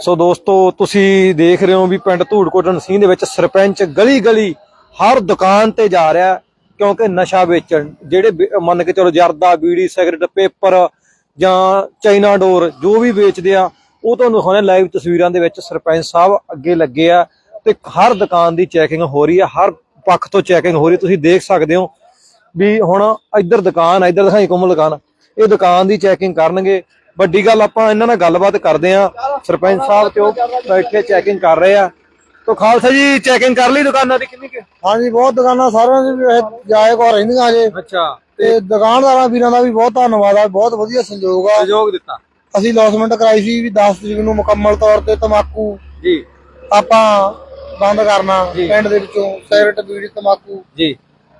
ਸੋ ਦੋਸਤੋ, ਤੁਸੀਂ ਦੇਖ ਰਹੇ ਹੋ ਵੀ ਪਿੰਡ ਧੂੜਕੋਟ ਸਿੰਘ ਦੇ ਵਿੱਚ ਸਰਪੰਚ ਗਲੀ ਗਲੀ ਹਰ ਦੁਕਾਨ ਤੇ ਜਾ ਰਿਹਾ ਕਿਉਂਕਿ ਨਸ਼ਾ ਵੇਚਣ, ਜਿਹੜੇ ਮੰਨ ਕੇ ਚਲੋ ਜਰਦਾ, ਬੀੜੀ, ਸਿਗਰਟ, ਪੇਪਰ ਜਾਂ ਚਾਈਨਾ ਡੋਰ, ਜੋ ਵੀ ਵੇਚਦੇ ਆ, ਉਹ ਤੁਹਾਨੂੰ ਹੁਣੇ ਲਾਈਵ ਤਸਵੀਰਾਂ ਦੇ ਵਿੱਚ ਸਰਪੰਚ ਸਾਹਿਬ ਅੱਗੇ ਲੱਗੇ ਆ ਤੇ ਹਰ ਦੁਕਾਨ ਦੀ ਚੈਕਿੰਗ ਹੋ ਰਹੀ ਆ, ਹਰ ਪੱਖ ਤੋਂ ਚੈਕਿੰਗ ਹੋ ਰਹੀ ਤੁਸੀਂ ਦੇਖ ਸਕਦੇ ਹੋ ਵੀ ਹੁਣ ਇੱਧਰ ਦੁਕਾਨ ਆ, ਇੱਧਰ ਦਿਖਾਈ ਕੋਮਲ ਦੁਕਾਨ। ਇਹ ਦੁਕਾਨ ਦੀ ਚੈਕਿੰਗ ਕਰਨਗੇ। ਵੱਡੀ ਗੱਲ ਆਪਾਂ ਇਹਨਾਂ ਨਾਲ ਗੱਲਬਾਤ ਕਰਦੇ ਆ ਸਰਪੰਚ ਸਾਹਿਬ ਤੇ ਉਹ ਬੈਠੇ ਚੈਕਿੰਗ ਕਰ ਰਹੇ ਆ। ਤੋ ਖਾਲਸਾ ਜੀ ਚੈਕਿੰਗ ਕਰ ਲਈ ਦੁਕਾਨਾਂ ਦੀ ਕਿੰਨੀ ਕਿ? ਹਾਂਜੀ ਬਹੁਤ ਦੁਕਾਨਾਂ ਸਾਰਿਆਂ ਦੀ ਜਾਏ ਕੋ ਰਹਿੰਦੀਆਂ ਜੇ। ਅੱਛਾ। ਤੇ ਦੁਕਾਨਦਾਰਾਂ ਵੀਰਾਂ ਦਾ ਵੀ ਬਹੁਤ ਧੰਨਵਾਦ ਆ ਬਹੁਤ ਵਧੀਆ ਸੰਯੋਗ ਆ। ਸਹਿਯੋਗ ਦਿੱਤਾ। ਅਸੀਂ ਲੌਸਮੈਂਟ ਕਰਾਈ ਸੀ ਵੀ 10 ਤਰੀਕ ਨੂੰ ਮੁਕੰਮਲ ਤੌਰ ਤੇ ਤਮਾਕੂ ਜੀ। ਆਪਾਂ ਬੰਦ ਕਰਨਾ ਪਿੰਡ ਦੇ ਵਿੱਚੋਂ ਸਿਗਰਟ ਬੀੜੀ ਤਮਾਕੂ। ਜੀ।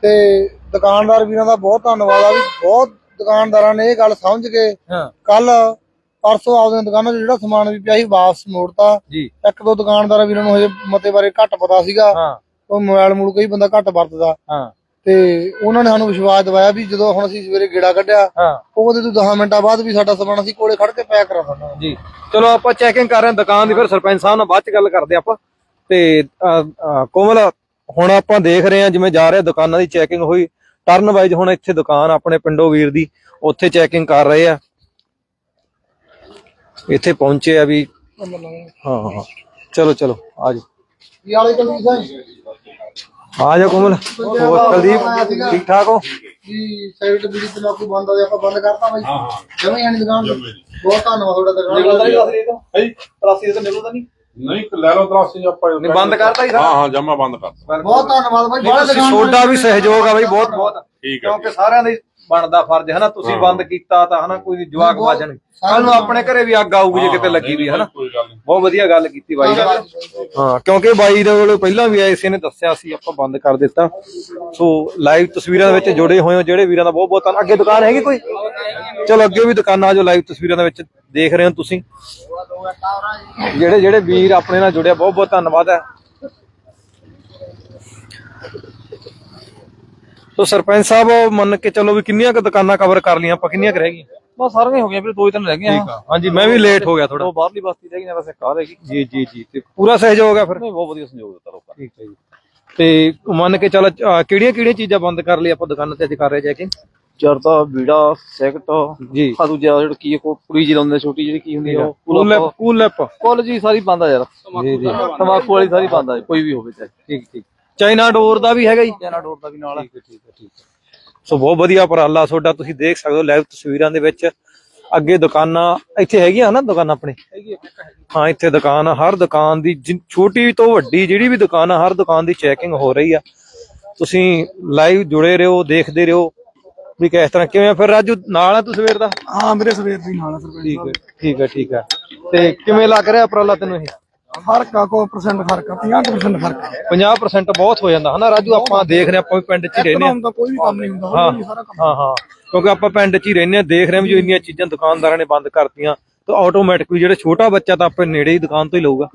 ਤੇ ਦੁਕਾਨਦਾਰ ਵੀਰਾਂ ਦਾ ਬਹੁਤ ਧੰਨਵਾਦ ਆ ਵੀ ਬਹੁਤ ਦੁਕਾਨਦਾਰਾਂ ਨੇ ਇਹ ਗੱਲ ਸਮਝ ਕੇ ਹਾਂ। ਕੱਲ ਪਰਸੋਂ ਆਪਦੀਆਂ ਦੁਕਾਨਾਂ 'ਚ ਜਿਹੜਾ ਸਮਾਨ ਵੀ ਪਿਆ ਸੀ ਵਾਪਸ ਮੋੜਤਾ। ਜੀ। ਇੱਕ ਦੋ ਦੁਕਾਨਦਾਰਾਂ ਵੀਰਾਂ ਨੂੰ ਹਜੇ ਮਤੇ ਬਾਰੇ ਘੱਟ ਪਤਾ ਸੀਗਾ। ਹਾਂ। ਉਹ ਮੋਬਾਈਲ ਮੂਲ ਕਈ ਬੰਦਾ ਘੱਟ ਵਰਤਦਾ। ਹਾਂ। ਤੇ ਉਹਨਾਂ ਨੇ ਸਾਨੂੰ ਵਿਸ਼ਵਾਸ ਦਿਵਾਇਆ ਵੀ ਜਦੋਂ ਹੁਣ ਅਸੀਂ ਸਵੇਰੇ ਗੇੜਾ ਕੱਢਿਆ ਉਹਦੇ ਤੋਂ 10 ਮਿੰਟਾਂ ਬਾਅਦ ਵੀ ਸਾਡਾ ਸਮਾਨ ਅਸੀਂ ਕੋਲੇ ਖੜ ਕੇ ਪੈਕ ਕਰਾ ਦਿੰਦਾ ਜੀ। ਚਲੋ ਆਪਾਂ ਚੈਕਿੰਗ ਕਰ ਰਹੇ ਹਾਂ ਦੁਕਾਨ ਦੀ ਫਿਰ ਸਰਪੰਚ ਸਾਹਿਬ ਨਾਲ ਬਾਅਦ ਚ ਗੱਲ ਕਰਦੇ ਆਪਾਂ। ਤੇ ਕੋਮਲ ਹੁਣ ਆਪਾਂ ਦੇਖ ਰਹੇ ਹਾਂ ਜਿਵੇਂ ਜਾ ਰਹੇ ਦੁਕਾਨਾਂ ਦੀ ਚੈਕਿੰਗ ਹੋਈ। ਟਰਨ ਵਾਈਜ਼ ਹੁਣ ਇੱਥੇ ਦੁਕਾਨ ਆਪਣੇ ਪਿੰਡੋ ਵੀਰ ਦੀ ਉੱਥੇ ਚੈਕਿੰਗ ਕਰ ਰਹੇ ਆ। ਇੱਥੇ ਪਹੁੰਚੇ ਆ ਵੀ ਹਾਂ ਹਾਂ ਚਲੋ ਚਲੋ ਆ ਜਾਓ। ਕੀ ਵਾਲੇ ਕਲਦੀਪ ਸਿੰਘ? ਆ ਜਾ ਕੋਮਲ। ਹੋਰ ਕੁਲਦੀਪ ਠੀਕ ਠਾਕ ਹੋ? ਜੀ ਸਾਈਡ ਬੀੜੀ ਤਮਾਕੂ ਬੰਦ ਆ ਗਿਆ ਆਪਾਂ ਬੰਦ ਕਰਤਾ ਬਾਈ। ਹਾਂ ਹਾਂ। ਜਮੇ ਆਣੀ ਦੁਕਾਨ। ਤੇ। ਬਹੁਤ ਧੰਨਵਾਦ ਤੁਹਾਡਾ। ਦੁਕਾਨ ਨਹੀਂ। ਲੈ ਲਓ ਤਰਾਸੀ ਆਪਾਂ ਨਹੀਂ, ਬੰਦ ਕਰਤਾ ਹੀ ਸਾਰਾ? ਹਾਂ ਹਾਂ ਜਮਾ ਬੰਦ ਕਰਤਾ ਬਹੁਤ ਧੰਨਵਾਦ ਬਾਈ ਬੜਾ ਵੀ ਸਹਿਯੋਗ ਆ ਬਈ ਬਹੁਤ ਬਹੁਤ ਠੀਕ ਹੈ ਕਿਉਂਕਿ ਸਾਰਿਆਂ ਦਾ ਹੀ ਬਣਦਾ ਫਰਜ਼ ਹੈ ਨਾ ਤੁਸੀਂ ਬੰਦ ਕੀਤਾ ਤਾਂ ਹਨਾ ਕੋਈ ਜਵਾਕ ਵਾਜਣ ਕੱਲ ਨੂੰ ਆਪਣੇ ਘਰੇ ਵੀ ਅੱਗ ਆਊਗੀ ਜੇ ਕਿਤੇ ਲੱਗੀ ਵੀ ਹੈ ਨਾ ਕੋਈ ਗੱਲ ਨਹੀਂ। ਬਹੁਤ ਵਧੀਆ ਗੱਲ ਕੀਤੀ ਬਾਈ ਨੇ। ਹਾਂ ਕਿਉਂਕਿ ਬਾਈ ਦੇ ਕੋਲ ਪਹਿਲਾਂ ਵੀ ਆਏ ਸੀ ਨੇ ਦੱਸਿਆ ਸੀ ਆਪਾਂ ਬੰਦ ਕਰ ਦਿੱਤਾ। ਸੋ ਲਾਈਵ ਤਸਵੀਰਾਂ ਦੇ ਵਿੱਚ ਜੁੜੇ ਹੋਏ ਹੋ ਜਿਹੜੇ ਵੀਰਾਂ ਦਾ ਬਹੁਤ ਬਹੁਤ ਧੰਨ ਅੱਗੇ ਦੁਕਾਨ ਹੈਗੀ ਕੋਈ? ਚਲੋ ਅੱਗੇ ਵੀ ਦੁਕਾਨਾਂ ਜੋ ਲਾਈਵ ਤਸਵੀਰਾਂ ਦੇ ਵਿੱਚ ਦੇਖ ਰਹੇ ਹੋ ਤੁਸੀਂ। ਜਿਹੜੇ ਜਿਹੜੇ ਵੀਰ ਆਪਣੇ ਨਾਲ ਜੁੜਿਆ ਬਹੁਤ ਬਹੁਤ ਧੰਨਵਾਦ ਹੈ। ਸੋ ਸਰਪੰਚ ਸਾਹਿਬ ਮੰਨ ਕੇ ਚਲੋ ਵੀ ਕਿੰਨੀਆਂ ਕੁ ਦੁਕਾਨਾਂ ਕਵਰ ਕਰ ਲਈਆਂ ਆਪਾਂ ਕਿੰਨੀਆਂ ਕੁ ਰਹਿ ਗਈਆਂ? ਬਸ ਸਾਰੀਆਂ ਹੋ ਗਈਆਂ ਵੀਰੇ ਦੋ ਹੀ ਤਿੰਨ ਰਹਿ ਗਈਆਂ। ਠੀਕ ਆ। ਹਾਂਜੀ ਮੈਂ ਵੀ ਲੇਟ ਹੋ ਗਿਆ ਥੋੜਾ ਉਹ ਬਾਹਰਲੀ ਬਸਤੀ ਰਹਿ ਗਈਆਂ ਵੈਸੇ ਕਾਰ ਹੈਗੀ ਜੀ ਜੀ ਜੀ ਤੇ ਪੂਰਾ ਸਹਿਯੋਗ ਹੈ ਫਿਰ? ਨਹੀਂ ਬਹੁਤ ਵਧੀਆ ਸੰਯੋਗ ਦਿੱਤਾ ਲੋਕਾਂ ਨੇ। ਠੀਕ ਹੈ ਜੀ। ਤੇ ਮੰਨ ਕੇ ਚੱਲ ਕਿਹੜੀਆਂ ਕਿਹੜੀਆਂ ਚੀਜ਼ਾਂ ਬੰਦ ਕਰ ਲਈ ਆਪਾਂ ਦੁਕਾਨਾਂ ਤੇ ਅੱਜ ਕਰ ਰਹੇ ਚੈਕਿੰਗ ਚਰਤਾ ਬੀੜਾ ਸੈਕਟ ਜੀ। ਆ ਦੂਜਾ ਜਿਹੜਾ ਕੀ ਕੋ ਕੁੜੀ ਜੀ ਲਾਉਂਦੇ ਛੋਟੀ ਜਿਹੜੀ ਕੀ ਹੁੰਦੀ ਆ ਉਹ ਕੂਲ ਲੈਪ ਕੂਲ ਹੀ ਸਾਰੀ ਬੰਦ ਆ ਯਾਰ। ਜੀ ਜੀ। ਤਮਾਕੂ ਵਾਲੀ ਸਾਰੀ ਬੰਦ ਆ ਕੋਈ ਵੀ ਹੋਵੇ ਚਾਹੇ। ਠੀਕ ਠੀਕ। ਚਾਈਨਾ ਡੋਰ ਦਾ ਵੀ ਹੈਗਾ ਜੀ। ਜਨਾ ਡੋਰ ਦਾ ਵੀ ਨਾਲ ਆ। ਠੀਕ ਹੈ ਠੀਕ ਹੈ ਠੀਕ ਹੈ। ਸੋ ਬਹੁਤ ਵਧੀਆ ਉਪਰਾਲਾ ਤੁਹਾਡਾ ਤੁਸੀਂ ਦੇਖ ਸਕਦੇ ਹੋ ਲਾਈਵ ਤਸਵੀਰਾਂ ਦੇ ਵਿੱਚ। ਅੱਗੇ ਦੁਕਾਨਾਂ ਇੱਥੇ ਹੈਗੀਆਂ ਨਾ ਦੁਕਾਨ ਆਪਣੇ? ਹਾਂ ਇੱਥੇ ਦੁਕਾਨ ਆ, ਹਰ ਦੁਕਾਨ ਦੀ ਛੋਟੀ ਤੋਂ ਵੱਡੀ ਜਿਹੜੀ ਵੀ ਦੁਕਾਨ ਆ ਹਰ ਦੁਕਾਨ ਦੀ ਚੈਕਿੰਗ ਹੋ ਰਹੀ ਆ। ਤੁਸੀਂ ਲਾਈਵ ਜੁੜੇ ਰਹੋ ਦੇਖਦੇ ਰਹੋ ਵੀ ਕਿਸ ਤਰ੍ਹਾਂ ਕਿਵੇਂ ਆ? ਫਿਰ ਰਾਜੂ ਨਾਲ ਆ ਤੂੰ ਸਵੇਰ ਦਾ? ਹਾਂ ਮੇਰੇ ਸਵੇਰ ਦੀ ਨਾਲ ਸਰਪੰਚ ਠੀਕ ਹੈ ਠੀਕ ਹੈ ਠੀਕ ਹੈ। ਤੇ ਕਿਵੇਂ ਲੱਗ ਰਿਹਾ ਉਪਰਾਲਾ ਤੈਨੂੰ ਇਹ? ਫ਼ਰਕ ਆ ਕੋ ਪਰਸੈਂਟ ਫ਼ਰਕ ਆ 50% ਫ਼ਰਕ ਆ। 50% ਬਹੁਤ ਹੋ ਜਾਂਦਾ ਹਨਾ ਰਾਜੂ? ਆਪਾਂ ਦੇਖ ਰਹੇ ਹਾਂ, ਆਪਾਂ ਵੀ ਪਿੰਡ 'ਚ ਹੀ ਰਹਿੰਦੇ ਹਾਂ। ਤਾਂ ਕੋਈ ਵੀ ਕੰਮ ਨਹੀਂ ਹੁੰਦਾ ਹਾਂ ਹੌਲੀ ਹੌਲੀ ਸਾਰਾ ਕੰਮ ਹਾਂ ਹਾਂ। ਕਿਉਂਕਿ ਆਪਾਂ ਪਿੰਡ 'ਚ ਹੀ ਰਹਿੰਦੇ ਹਾਂ ਦੇਖ ਰਹੇ ਹਾਂ ਵੀ ਜੋ ਇੰਨੀਆਂ ਚੀਜ਼ਾਂ ਦੁਕਾਨਦਾਰਾਂ ਨੇ ਬੰਦ ਕਰਤੀਆਂ ਤਾਂ ਆਟੋਮੈਟਿਕਲੀ ਜਿਹੜਾ ਛੋਟਾ ਬੱਚਾ ਤਾਂ ਆਪਣੇ ਨੇੜੇ ਹੀ ਦੁਕਾਨ ਤੋਂ ਹੀ ਲਊਗਾ।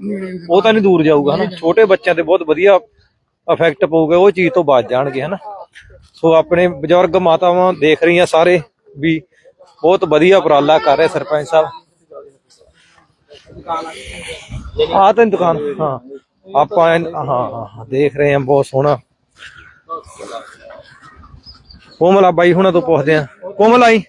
ਉਹ ਤਾਂ ਨਹੀਂ ਦੂਰ ਜਾਊਗਾ ਹਨਾ? ਛੋਟੇ ਬੱਚਿਆਂ ਤੇ ਬਹੁਤ ਵਧੀਆ ਇਫੈਕਟ ਪਊਗਾ ਉਹ ਚੀਜ਼ ਤੋਂ ਬਚ ਜਾਣਗੇ ਹਨਾ? ਸੋ ਆਪਣੇ ਬਜ਼ੁਰਗ ਮਾਤਾਵਾਂ ਦੇਖ ਰਹੀਆਂ ਸਾਰੇ ਵੀ ਬਹੁਤ ਵਧੀਆ ਉਪਰਾਲਾ ਕਰ ਰਹੇ ਸਰਪੰਚ ਸਾਹਿਬ। ਆਹ ਤਾਂ ਦੁਕਾਨ ਹਾਂ। ਆਪਾਂ ਹਾਂ ਹਾਂ, ਦੇਖ ਰਹੇ ਹਾਂ ਬਹੁਤ ਸੋਹਣਾ। ਕੋਮਲਾ ਬਾਈ ਹੁਣਾਂ ਤੋਂ ਪੁੱਛਦੇ ਆ ਕੋਮਲ ਆਈ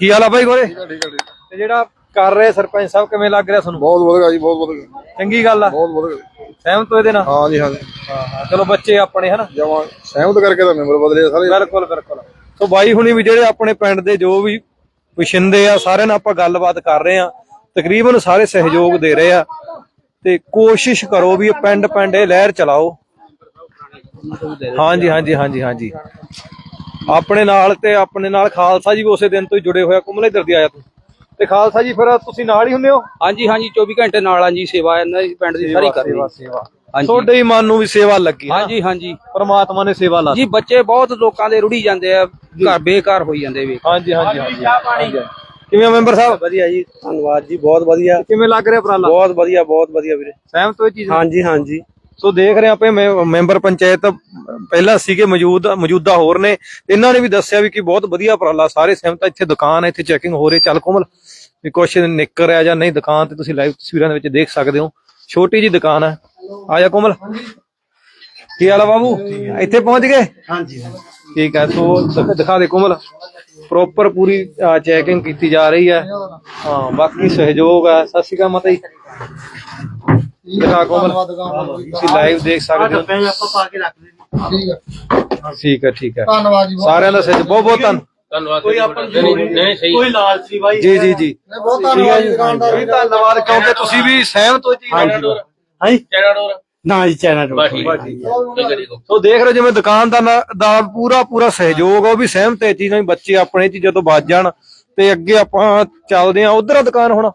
ਕੀ ਹਾਲ ਆ ਬਾਈ ਗੋਰੇ ਤੇ ਜਿਹੜਾ ਕਰ ਰਹੇ ਸਰਪੰਚ ਸਾਹਿਬ ਕਿਵੇਂ ਲੱਗ ਰਿਹਾ ਤੁਹਾਨੂੰ? ਬਹੁਤ ਵਧੀਆ ਜੀ ਬਹੁਤ ਵਧੀਆ। ਚੰਗੀ ਗੱਲ ਆ। ਬਹੁਤ ਵਧੀਆ। ਸਹਿਮਤ ਹੋ ਇਹਦੇ ਨਾਲ? ਹਾਂ ਜੀ ਹਾਂ ਜੀ। ਹਾਂ ਚਲੋ ਬੱਚੇ ਆਪਣੇ ਹਨਾ? ਜਮਾ ਸਹਿਮਤ ਕਰਕੇ ਤਾਂ ਮੈਂਬਰ ਬਦਲੇ ਆ ਸਾਰੇ। ਬਿਲਕੁਲ ਬਿਲਕੁਲ। ਸੋ ਬਾਈ ਹੁਣੀ ਵੀ ਜਿਹੜੇ ਆਪਣੇ ਪਿੰਡ ਦੇ ਜੋ ਵੀ ਵਸਿੰਦੇ ਆ ਸਾਰਿਆਂ ਨਾਲ ਆਪਾਂ ਗੱਲਬਾਤ ਕਰ ਰਹੇ ਆ ਤਕਰੀਬਨ ਸਾਰੇ ਸਹਿਯੋਗ ਦੇ ਰਹੇ ਆ ਤੇ ਕੋਸ਼ਿਸ਼ ਕਰੋ ਵੀ ਇਹ ਪਿੰਡ ਪਿੰਡ ਇਹ ਲਹਿਰ ਚਲਾਓ। ਹਾਂਜੀ ਹਾਂਜੀ ਹਾਂਜੀ ਹਾਂਜੀ। ਆਪਣੇ ਨਾਲ ਤੇ ਆਪਣੇ ਨਾਲ ਖਾਲਸਾ ਜੀ ਵੀ ਉਸੇ ਦਿਨ ਤੋਂ ਹੀ ਜੁੜੇ ਹੋਇਆ ਕੁਮਲੇ ਦਰ ਦੀ ਆਇਆ ਤੂੰ। ਤੇ ਖਾਲਸਾ ਜੀ ਫਿਰ ਤੁਸੀਂ ਨਾਲ ਹੀ ਹੁੰਦੇ ਹੋ? ਹਾਂਜੀ ਹਾਂਜੀ 24 ਘੰਟੇ ਨਾਲ ਆ ਜੀ ਸੇਵਾ ਇਹਨਾਂ ਦੀ ਪਿੰਡ ਦੀ ਸਾਰੀ ਕਰਨੀ ਸੇਵਾ ਸੇਵਾ। ਹਾਂਜੀ। ਤੁਹਾਡੇ ਹੀ ਮਨ ਨੂੰ ਵੀ ਸੇਵਾ ਲੱਗੀ। ਹਾਂਜੀ ਹਾਂਜੀ। ਪਰਮਾਤਮਾ ਨੇ ਸੇਵਾ ਲਾ ਜੀ ਬੱਚੇ ਬਹੁਤ ਲੋਕਾਂ ਦੇ ਰੁੜੀ ਜਾਂਦੇ ਆ ਘਰ ਬੇਕਾਰ ਹੋਈ ਜਾਂਦੇ ਵੇ। ਹਾਂਜੀ ਹਾਂਜੀ ਹਾਂਜੀ ਹਾਂਜੀ। ਕਿਵੇਂ ਹੋ ਮੈਂਬਰ ਸਾਹਿਬ? ਵਧੀਆ ਜੀ ਧੰਨਵਾਦ ਜੀ ਬਹੁਤ ਵਧੀਆ। ਕਿਵੇਂ ਲੱਗ ਰਿਹਾ ਉਪਰਾਲਾ? ਬਹੁਤ ਵਧੀਆ ਬਹੁਤ ਵਧੀਆ ਵੀਰੇ। ਸਹਿਮਤ ਹੋ ਇਹ ਚੀਜ਼ ਨਾਲ? ਹਾਂਜੀ ਹਾਂਜੀ। ਸੋ ਦੇਖ ਰਹੇ ਆਪਾਂ ਮੈਂ- ਮੈਂਬਰ ਪੰਚਾਇਤ ਪਹਿਲਾਂ ਸੀਗੇ ਮੌਜੂਦ ਮੌਜੂਦਾ ਹੋਰ ਨੇ। ਇਹਨਾਂ ਨੇ ਵੀ ਦੱਸਿਆ ਵੀ ਕਿ ਬਹੁਤ ਵਧੀਆ ਉਪਰਾਲਾ ਸਾਰੇ ਸਹਿਮਤ ਆ, ਇੱਥੇ ਦੁਕਾਨ ਹੈ ਇੱਥੇ ਚੈਕਿੰਗ ਹੋ ਰਹੀ ਚੱਲ ਕੋਮਲ ਵੀ ਕੁਛ ਨਿਕਲ ਰਿਹਾ ਜਾਂ ਨਹੀਂ ਦੁਕਾਨ ਤੇ ਤੁਸੀਂ ਲਾਈਵ ਤਸਵੀਰਾਂ ਦੇ ਵਿੱਚ ਦੇਖ ਸਕਦੇ ਹੋ। ਛੋਟੀ ਜੀ ਦੁਕਾਨ ਹੈ ਆ ਜਾ ਕੋਮਲ। ਕੀ ਹਾਲ ਆ ਬਾਬੂ? ਇੱਥੇ ਪਹੁੰਚ ਗਏ? ਹਾਂਜੀ ਠੀਕ ਹੈ ਸੋ ਦਿਖ- ਦਿਖਾ ਦੇ ਕੋਮਲ। ਪ੍ਰੋਪਰ ਪੂਰੀ ਚੈਕਿੰਗ ਕੀਤੀ ਜਾ ਰਹੀ ਹੈ। ਹਾਂ ਬਾਕੀ ਸਹਿਯੋਗ ਹੈ। ਸਤਿ ਸ਼੍ਰੀ ਅਕਾਲ ਮਾਤਾ ਜੀ। ਦਿਖਾ ਕੋਮਲ? ਧੰਨਵਾਦ। ਤੁਸੀਂ ਲਾਈਵ ਦੇਖ ਸਕਦੇ ਹੋ। ਆਪਾਂ ਪਾ ਕੇ ਰੱਖ ਠੀਕ ਹੈ। ਠੀਕ ਹੈ ਠੀਕ ਹੈ। ਧੰਨਵਾਦ ਜੀ ਬਹੁਤ। ਸਾਰਿਆਂ ਦਾ ਸਹਿਯੋਗ। ਬਹੁਤ ਬਹੁਤ ਧੰਨ। ਕੋਈ ਆਪਾਂ ਨਹੀਂ ਸਹੀ ਕੋਈ ਲਾਲਚੀ ਬਾਈ ਜੀ ਜੀ ਜੀ। ਬਹੁਤ ਧੰਨਵਾਦ ਜੀ ਦੁਕਾਨਦਾਰ ਜੀ। ਧੰਨਵਾਦ। ਕਿਉਂਕਿ ਤੁਸੀਂ ਵੀ ਸਹਿਮਤ ਹੋ ਜੀ। ਹਾਂਜੀ। ਚੈਨਾ ਡੋਰ ਨਾ ਜੀ ਠੀਕ ਹੈ ਠੀਕ ਹੈ ਸੋ ਦੇਖ ਰਹੇ ਹੋ ਜਿਵੇਂ ਦੁਕਾਨਦਾਰ ਨਾ- ਦਾ ਪੂਰਾ ਪੂਰਾ ਸਹਿਯੋਗ ਆ, ਉਹ ਵੀ ਸਹਿਮਤ ਹੈ ਇਹ ਚੀਜ਼ਾਂ ਵੀ ਬੱਚੇ ਆਪਣੇ ਚੀਜ਼ਾਂ ਤੋਂ ਬਚ ਜਾਣ ਤੇ ਅੱਗੇ ਆਪਾਂ ਚੱਲਦੇ ਆ ਉਧਰ ਆ ਦੁਕਾਨ ਹੁਣ?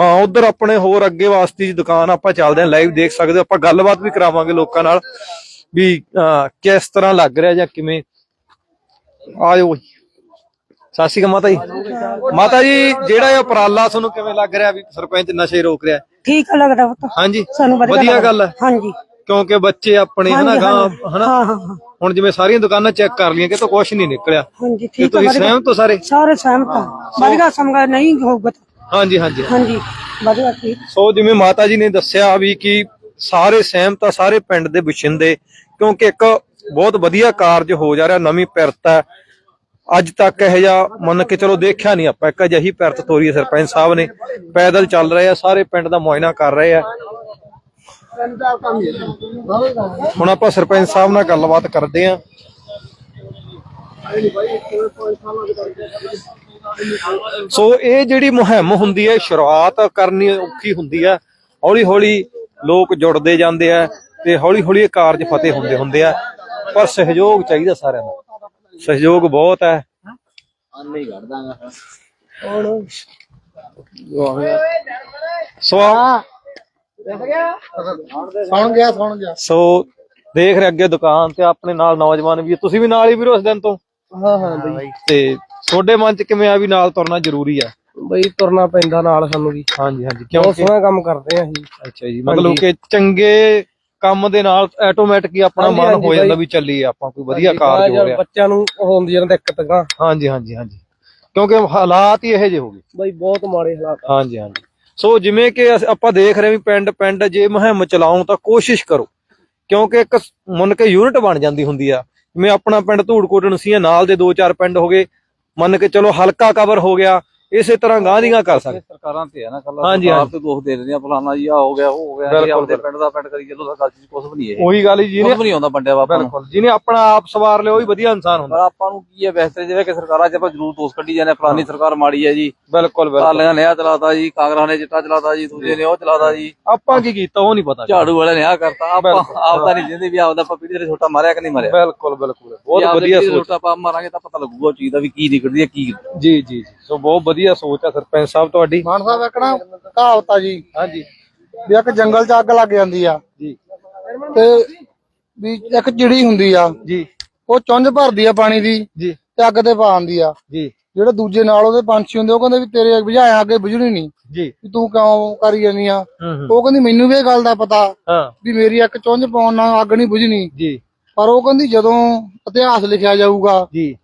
ਹਾਂ ਉਧਰ ਆਪਣੇ ਹੋਰ ਅੱਗੇ ਵਾਸਤੇ ਦੀ ਦੁਕਾਨ ਆਪਾਂ ਚੱਲਦੇ ਆ ਲਾਈਵ ਦੇਖ ਸਕਦੇ ਹੋ। ਆਪਾਂ ਗੱਲਬਾਤ ਵੀ ਕਰਾਵਾਂਗੇ ਲੋਕਾਂ ਨਾਲ ਵੀ ਅਹ, ਕਿਸ ਤਰ੍ਹਾਂ ਲੱਗ ਰਿਹਾ ਜਾਂ ਕਿਵੇਂ। ਆਇਓ ਸਤਿ ਸ਼੍ਰੀ ਅਕਾਲ ਮਾਤਾ ਜੀ। ਮਾਤਾ ਜੀ ਜਿਹੜਾ ਇਹ ਉਪਰਾਲਾ ਤੁਹਾਨੂੰ ਕਿਵੇਂ ਲੱਗ ਰਿਹਾ ਵੀ ਸਰਪੰਚ ਨਸ਼ੇ ਰੋਕ ਰਿਹਾ? ਠੀਕ ਲੱਗਦਾ ਪੁੱਤ। ਹਾਂਜੀ। ਸਾਨੂੰ ਵਧੀਆ। ਗੱਲ ਹੈ ਹਾਂਜੀ। ਕਿਉਂਕਿ ਬੱਚੇ ਆਪਣੇ ਹਨਾ ਗਾਂ। ਹਨਾ? ਹਾਂ ਹਾਂ ਹਾਂ। ਹੁਣ ਜਿਵੇਂ ਸਾਰੀਆਂ ਦੁਕਾਨਾਂ ਚੈੱਕ ਕਰ ਲਈਆਂ ਕਿ ਤੋਂ ਕੁਝ ਨਹੀਂ ਨਿਕਲਿਆ। ਹਾਂਜੀ ਠੀਕ ਹੈ ਤੁਸੀਂ ਸਹਿਮਤ ਹੋ ਸਾਰੇ? ਸਾਰੇ ਸਹਿਮਤ ਆ। ਵਧੀਆ ਸਮਝਾ ਨਹੀਂ ਹੋਊਗਾ। ਹਾਂਜੀ ਹਾਂਜੀ। ਹਾਂਜੀ ਵਧੀਆ ਠੀਕ। ਸੋ ਜਿਵੇਂ ਮਾਤਾ ਜੀ ਨੇ ਦੱਸਿਆ ਵੀ ਕਿ ਸਾਰੇ ਸਹਿਮਤ ਆ ਸਾਰੇ ਪਿੰਡ ਦੇ ਵਸਿੰਦੇ ਕਿਉਂਕਿ ਇੱਕ ਬਹੁਤ ਵਧੀਆ ਕਾਰਜ ਹੋ ਜਾ ਰਿਹਾ ਨਵੀਂ ਪਿਰਤ ਹੈ ਅੱਜ ਤੱਕ ਇਹ ਜਿਹਾ ਮੰਨ ਕੇ ਚਲੋ ਦੇਖਿਆ ਨਹੀਂ ਆਪਾਂ, ਇੱਕ ਅਜਿਹੀ ਪਿਰਤ ਤੋਰੀ ਹੈ ਸਰਪੰਚ ਸਾਹਿਬ ਨੇ, ਪੈਦਲ ਚੱਲ ਰਹੇ ਆ, ਸਾਰੇ ਪਿੰਡ ਦਾ ਮੁਆਇਨਾ ਕਰ ਰਹੇ ਆ। ਹੁਣ ਆਪਾਂ ਸਰਪੰਚ ਸਾਹਿਬ ਨਾਲ ਗੱਲਬਾਤ ਕਰਦੇ ਆ ਸੋ ਇਹ ਜਿਹੜੀ ਮੁਹਿੰਮ ਹੁੰਦੀ ਹੈ, ਸ਼ੁਰੂਆਤ ਕਰਨੀ ਔਖੀ ਹੁੰਦੀ ਹੈ ਹੌਲੀ ਹੌਲੀ ਲੋਕ ਜੁੜਦੇ ਜਾਂਦੇ ਆ ਤੇ ਹੌਲੀ ਹੌਲੀ ਇਹ ਕਾਰਜ ਫਤਿਹ ਹੁੰਦੇ ਹੁੰਦੇ ਆ, ਪਰ ਸਹਿਯੋਗ ਚਾਹੀਦਾ ਸਾਰਿਆਂ ਦਾ ਸਹਿਯੋਗ ਬਹੁਤ ਹੈ। ਸੋ ਸੁਣ ਗਿਆ ਸੁਣ ਗਿਆ। ਸੋ ਦੇਖ ਰਹੇ ਅੱਗੇ ਦੁਕਾਨ ਤੇ ਆਪਣੇ ਨਾਲ ਨੌਜਵਾਨ ਵੀ। ਤੁਸੀਂ ਵੀ ਨਾਲ ਹੀ ਵੀਰੋ ਇਸ ਦਿਨ ਤੋਂ? ਹਾਂ ਹਾਂ ਬਈ। ਤੇ ਤੁਹਾਡੇ ਮਨ ਚ ਕਿਵੇਂ ਆ ਵੀ ਨਾਲ ਤੁਰਨਾ ਜ਼ਰੂਰੀ ਆ? ਬਈ ਤੁਰਨਾ ਪੈਂਦਾ ਨਾਲ ਸਾਨੂੰ ਵੀ। ਹਾਂਜੀ ਹਾਂਜੀ। ਕਿਉਂਕਿ ਸੋਹਣਾ ਕੰਮ ਕਰਦੇ ਆ ਅਸੀਂ। ਅੱਛਾ ਜੀ ਮਤਲਬ ਕਿ ਚੰਗੇ ਕੰਮ ਦੇ ਨਾਲ ਆਟੋਮੈਟਿਕ ਹੀ ਆਪਣਾ ਹਾਂਜੀ, ਮਨ ਹਾਂਜੀ ਹੋ ਜਾਂਦਾ ਬਾਈ। ਵੀ ਚੱਲੀਏ ਆਪਾਂ ਕੋਈ ਵਧੀਆ ਕਾਰਜ ਹੋ ਯਾਰ ਰਿਹਾ ਬੱਚਿਆਂ ਨੂੰ ਉਹ ਹੁੰਦੀ ਜਾਂਦਾ ਦਿੱਕਤ ਗਾ ਹਾਂਜੀ ਹਾਂਜੀ ਹਾਂਜੀ। ਕਿਉਂਕਿ ਹਾਲਾਤ ਹੀ ਇਹੋ ਜਿਹੇ ਹੋ ਗਏ। ਬਈ ਬਹੁਤ ਮਾੜੇ ਹਾਲਾਤ ਹਾਂਜੀ ਹਾਂਜੀ। ਸੋ ਜਿਵੇਂ ਕਿ ਅਸ- ਆਪਾਂ ਦੇਖ ਰਹੇ ਵੀ ਪਿੰਡ ਪਿੰਡ ਜੇ ਮੁਹਿੰਮ ਚਲਾਉਣ ਤਾਂ ਕੋਸ਼ਿਸ਼ ਕਰੋ। ਕਿਉਂਕਿ ਇੱਕ ਸ- ਮੰਨ ਕੇ ਯੂਨਿਟ ਬਣ ਜਾਂਦੀ ਹੁੰਦੀ ਆ। ਜਿਵੇਂ ਆਪਣਾ ਪਿੰਡ ਧੂੜਕੋਟ ਨਸੀਆਂ ਨਾਲ ਦੇ ਦੋ ਚਾਰ ਪਿੰਡ ਹੋ ਗਏ। ਮੰਨ ਕੇ ਚਲੋ ਹਲਕਾ ਕਵਰ ਹੋ ਗਿਆ। ਇਸੇ ਤਰ੍ਹਾਂ ਗਾਂ ਦੀਆਂ ਕਰ ਸਕਦੇ। ਸਰਕਾਰਾਂ ਤੇ ਹੈ ਨਾ ਕੱਲਾ ਹਾਂਜੀ, ਸਰਕਾਰ। ਤੇ ਦੋਸ਼ ਦੇ ਦਿੰਦੀਆਂ ਫਲਾਣਾ ਜੀ ਆ ਹੋ ਗਿਆ ਉਹ ਹੋ ਗਿਆ ਬਿਲਕੁਲ, ਇਹ ਆਪਦੇ। ਪਿੰਡ ਦਾ ਪਿੰਡ ਕਰੀ ਚੱਲੋ ਗੱਲ ਚੀਜ਼ ਕੁਝ ਵੀ ਨਹੀਂ ਇਹ। ਉਹੀ ਗੱਲ ਹੀ ਕੁਝ ਜਿਹਨੇ ਵੀ ਨਹੀਂ ਆਉਂਦਾ ਬੰਡਿਆ ਬਾਪਾ ਨੂੰ। ਬਿਲਕੁਲ ਜਿਹਨੇ ਆਪਣਾ ਆਪ ਸਵਾਰ ਲਿਆ ਉਹ ਹੀ ਵਧੀਆ ਇਨਸਾਨ ਪਰ ਹੁੰਦਾ ਆਪਾਂ ਨੂੰ ਕੀ ਹੈ ਵੈਸੇ ਜਿਵੇਂ ਕਿ ਸਰਕਾਰਾਂ ਚ ਆਪਾਂ ਜ਼ਰੂਰ ਦੋਸ਼ ਕੱਢੀ ਜਾਂਦੇ ਹਾਂ, ਫਲਾਨੀ ਸਰਕਾਰ ਮਾੜੀ ਹੈ ਜੀ। ਬਿਲਕੁਲ ਬਿਲਕੁਲ। ਕਾਲੀਆਂ ਨੇ ਆ ਚਲਾਤਾ ਜੀ ਕਾਂਗਰਸ ਨੇ ਚਿੱਟਾ ਚਲਾਤਾ ਜੀ ਦੂਜੇ ਨੇ ਉਹ ਚਲਾਤਾ ਜੀ। ਆਪਾਂ ਕੀ ਕੀਤਾ ਉਹ ਨਹੀਂ ਪਤਾ। ਝਾੜੂ ਵਾਲੇ ਨੇ ਆ ਕਰਤਾ ਆਪਾਂ ਬਿਲਕੁਲ। ਆਪ ਤਾਂ ਨਹੀਂ ਜਿੰਦੇ ਵੀ ਆਪਦਾ ਪਪੀੜੇ ਦੇ ਛੋਟਾ ਮਾਰਿਆ ਕਿ ਨਹੀਂ ਮਾਰਿਆ। ਬਿਲਕੁਲ ਬਿਲਕੁਲ। ਬਹੁਤ ਜੇ ਆਪਦੇ ਵਧੀਆ ਪੀੜੇ ਦੇ ਸੋਚ। ਛੋਟਾ ਆਪਾਂ ਮਾਰਾਂਗੇ ਤਾਂ ਪਤਾ ਲੱਗੂਗਾ ਉਹ ਚੀਜ਼ ਦਾ ਵੀ ਕੀ ਨਿਕਲਦੀ ਹੈ ਕੀ ਜੀ ਜੀ ਜੀ। ਸੋ ਬਹੁਤ ਵਧੀਆ ਸੋਚ ਆ ਸਰਪੰਚ ਸਾਹਿਬ ਤੁਹਾਡੀ। ਮਾਨ ਸਾਹਿਬ ਇੱਕ ਨਾ ਕਹਾਵਤ ਆ ਜੀ। ਹਾਂਜੀ। ਵੀ ਇੱਕ ਜੰਗਲ 'ਚ ਅੱਗ ਲੱਗ ਜਾਂਦੀ ਆ। ਜੀ। ਤੇ ਵੀ ਇੱਕ ਚਿੜੀ ਹੁੰਦੀ ਆ। ਜੀ। ਉਹ ਚੁੰਝ ਭਰਦੀ ਆ ਪਾਣੀ ਦੀ ਜੀ। ਤੇ ਅੱਗ ਤੇ ਪਾ ਆਂਦੀ ਆ। ਜੀ। ਜਿਹੜੇ ਦੂਜੇ ਨਾਲ ਉਹਦੇ ਪੰਛੀ ਹੁੰਦੇ ਉਹ ਕਹਿੰਦੇ ਵੀ ਤੇਰੇ ਬੁਝਾਇਆ ਅੱਗੇ ਬੁਝਣੀ ਨਹੀਂ। ਜੀ। ਵੀ ਤੂੰ ਕਿਉਂ ਕਰੀ ਜਾਂਦੀ ਆ? ਉਹ ਕਹਿੰਦੀ ਮੈਨੂੰ ਵੀ ਇਹ ਗੱਲ ਦਾ ਪਤਾ ਵੀ ਮੇਰੀ ਇੱਕ ਚੁੰਝ ਪਾਉਣ ਨਾਲ ਅੱਗ ਨਹੀਂ ਬੁਝਣੀ। ਜੀ। ਪਰ ਉਹ ਕਹਿੰਦੀ ਜਦੋਂ ਇਤਿਹਾਸ ਲਿਖਿਆ ਜਾਊਗਾ ਜੀ।